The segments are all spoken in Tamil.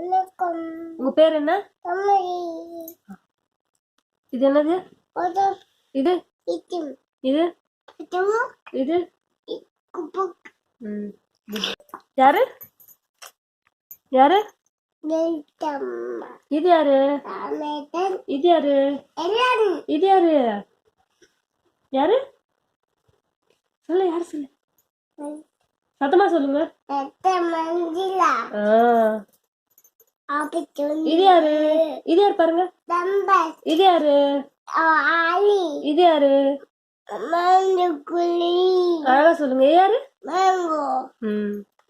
வணக்கம். உங்க பேர் என்ன? இது என்னது? இது இது? இது? யாரு? யாரு? இது யாரு? இது யாரு? இது யாரு? யாரு? சொல்லு யாரு சொல்லு? சத்தமா சொல்லுங்க. இது யாரு? இது யாரு பாருங்க. இது யாரு? இது யாரு? அழகா சொல்லுங்க. இது யாரு?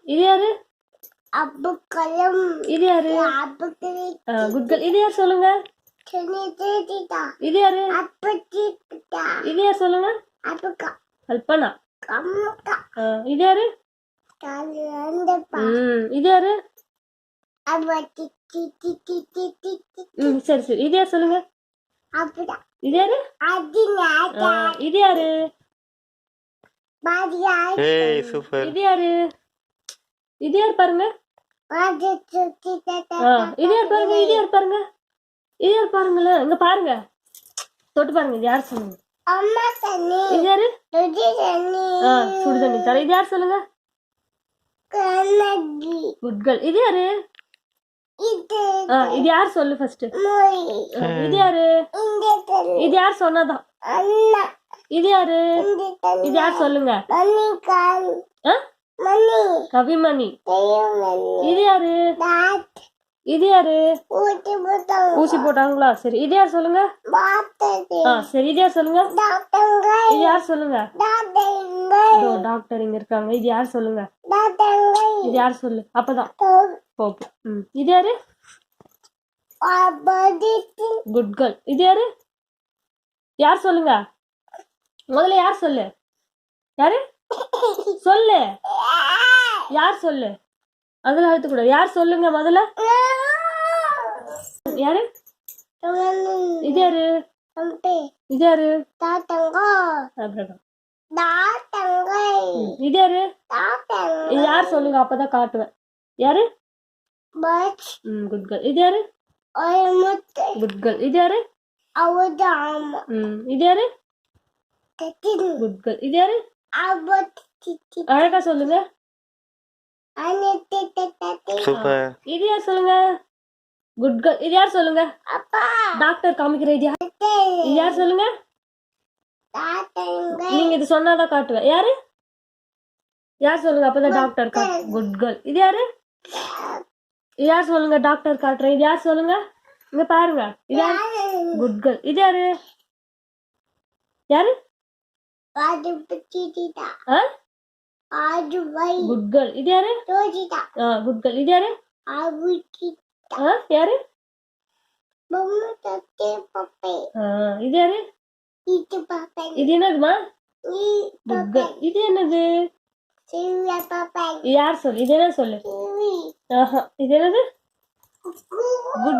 இது யாரு? இது யாரு? அப்புக்களி குட் கேர்ள் இது யார் சொல்லுங்க? இது யாரு? இது யார் சொல்லுங்க? கல்பனா. இது யாரு? இது யாரு? ம் சரி சரி. இது யார் சொல்லுங்க? இது யாரு? இது யாரு? பாதியா ஏய் சூப்பர். இது யாரு? இது யார் பாருங்க? இது யார் பாருங்க? இது யார் பாருங்க? இது யார் பாருங்களேன் இங்க பாருங்க. தொட்டு பாருங்க இது யார் சொல்லுங்க? அம்மா தண்ணி. இது யாரு? துதி தண்ணி. ஆ சுடு தண்ணி தர இது யார் சொல்லுங்க? கண்ணகி குட் கேர்ள் இது யாரு? இது யார் சொல்லு ஃபர்ஸ்ட் இது யாரு? இது யார் சொன்னதான் அண்ணா. இது யாரு? இது யார் சொல்லுங்க? கவிமணி. இது யாரு? இது யாரு? ஊசி போட்டாங்களா? சரி இது யார் சொல்லுங்க? சரி இது யார் சொல்லுங்க? இது யார் சொல்லுங்க? டாக்டர் இங்க இருக்காங்க. இது யார் சொல்லுங்க? இது யார் சொல்லு? அப்பதான். இது யாரு? Abaditi குட் கேர்ள் இது யாரு? யார் சொல்லுங்க? முதல்ல யார் சொல்லு? யாரு? சொல்லு. யார் சொல்லு? அதுல அழுத்தக்கூடாது யார் சொல்லுங்க முதல்ல? யாரு? இது யாரு? இது யாரு? இது யாரு? யார் சொல்லுங்க? அப்பதான் காட்டுவேன். யாரு? Bus ம் குட் கேர்ள் இது யாரு orang muda குட் கேர்ள் இது யாரு awak jam ம் இது யாரு kecil குட் கேர்ள் இது யாரு abad titi. அழகா சொல்லுங்க. Ane tete tete சூப்பர் இது யார் சொல்லுங்க. குட் கேர்ள் இது யார் சொல்லுங்க. Apa? டாக்டர் காமிக்கிற இது யார் tete இது யார் சொல்லுங்க. Datang நீங்க இது சொன்னாதான் காட்டுவேன். யாரு? யார் சொல்லுங்க? அப்பதான் டாக்டர் காட்டு குட் கேர்ள் இது யாரு இது யார் சொல்லுங்க டாக்டர் காட்டுறேன் இது யார் சொல்லுங்க? இங்க பாருங்க. இது யாரு? குட் கேர்ள் இது யாரு? யாரு? baju petiti tak ஆ? baju bayi குட் கேர்ள் இது யாரு? doji tak ஆ குட் கேர்ள் இது யாரு? abu kita ஆ யாரு? mama tete papai ஆ இது யாரு? itu papai இது என்னதுமா? ini குட் papai கேர்ள் இது என்னது? Sila papai இது யார் சொல்லு? இது என்ன சொல்லு? Ini ஆஹா இது என்னது Kuku குட்